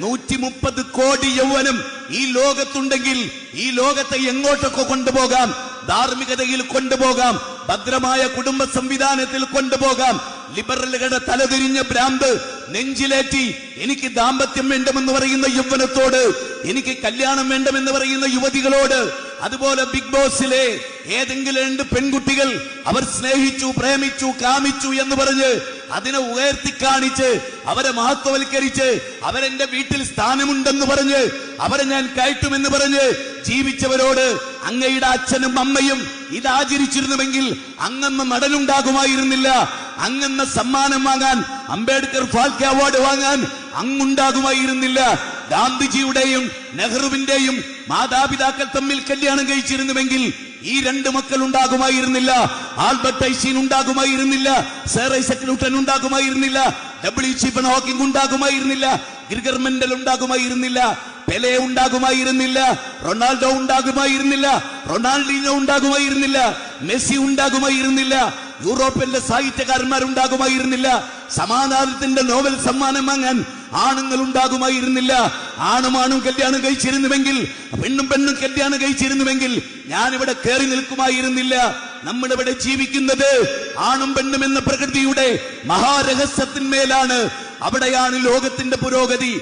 നൂറ്റി മുപ്പത് കോടി യൗവനം ഈ ലോകത്തുണ്ടെങ്കിൽ ഈ ലോകത്തെ എങ്ങോട്ടൊക്കെ കൊണ്ടുപോകാം? ധാർമ്മികതയിൽ കൊണ്ടുപോകാം. ഭദ്രമായ കുടുംബ സംവിധാനത്തിൽ കൊണ്ടുപോകാം. ലിബറലുകളുടെ തലതിരിഞ്ഞ ഭ്രാന്ത് നെഞ്ചിലേറ്റി എനിക്ക് ദാമ്പത്യം വേണ്ടുമെന്ന് പറയുന്ന യൗവനത്തോട് എനിക്ക് കല്യാണം വേണ്ടുമെന്ന് പറയുന്ന യുവതികളോട് അതുപോലെ ബിഗ് ബോസിലെ ഏതെങ്കിലും രണ്ട് പെൺകുട്ടികൾ അവർ സ്നേഹിച്ചു പ്രേമിച്ചു കാമിച്ചു എന്ന് പറഞ്ഞ് അതിനെ ഉയർത്തി കാണിച്ച് അവരെ മഹത്വവൽക്കരിച്ച് അവരെന്റെ വീട്ടിൽ സ്ഥാനമുണ്ടെന്ന് പറഞ്ഞ് അവരെ ഞാൻ കയറ്റുമെന്ന് പറഞ്ഞ് ജീവിച്ചവരോട് അങ്ങയുടെ അച്ഛനും അമ്മയും ഇത് ആചരിച്ചിരുന്നുവെങ്കിൽ അങ്ങെന്ന നടനുണ്ടാകുമായിരുന്നില്ല. അങ്ങെന്ന സമ്മാനം വാങ്ങാൻ അംബേദ്കർ ഫാൽക്കെ അവാർഡ് വാങ്ങാൻ അങ്ങുണ്ടാകുമായിരുന്നില്ല. ഗാന്ധിജിയുടെയും നെഹ്റുവിന്റെയും മാതാപിതാക്കൾ തമ്മിൽ കല്യാണം കഴിച്ചിരുന്നുവെങ്കിൽ ഈ രണ്ട് മക്കൾ ഉണ്ടാകുമായിരുന്നില്ല ആൽബർട്ട് ഐസീൻ ഉണ്ടാകുമായിരുന്നില്ല സർ ഐസക് ന്യൂട്ടൻ ഉണ്ടാകുമായിരുന്നില്ല ഡബ്ല്യു ചിപ്പൻ ഹോക്കിംഗ് ഉണ്ടാകുമായിരുന്നില്ല ഗ്രിഗർ മെന്റൽ ഉണ്ടാകുമായിരുന്നില്ല പെലെ ഉണ്ടാകുമായിരുന്നില്ല റൊണാൾഡോ ഉണ്ടാകുമായിരുന്നില്ല റൊണാൾഡിനോ ഉണ്ടാകുമായിരുന്നില്ല മെസ്സി ഉണ്ടാകുമായിരുന്നില്ല യൂറോപ്പിന്റെ സാഹിത്യകാരന്മാർ ഉണ്ടാകുമായിരുന്നില്ല സമാധാനത്തിന്റെ നോവൽ സമ്മാനം വാങ്ങാൻ ആണുങ്ങൾ ഉണ്ടാകുമായിരുന്നില്ല ആണും ആണും കല്യാണം കഴിച്ചിരുന്നുവെങ്കിൽ പെണ്ണും പെണ്ണും കല്യാണം കഴിച്ചിരുന്നുവെങ്കിൽ ഞാനിവിടെ കയറി നിൽക്കുമായിരുന്നില്ല നമ്മളിവിടെ ജീവിക്കുന്നത് ആണും പെണ്ണും എന്ന പ്രകൃതിയുടെ മഹാരഹസ്യത്തിന്മേലാണ്. അവിടെയാണ് ലോകത്തിന്റെ പുരോഗതി.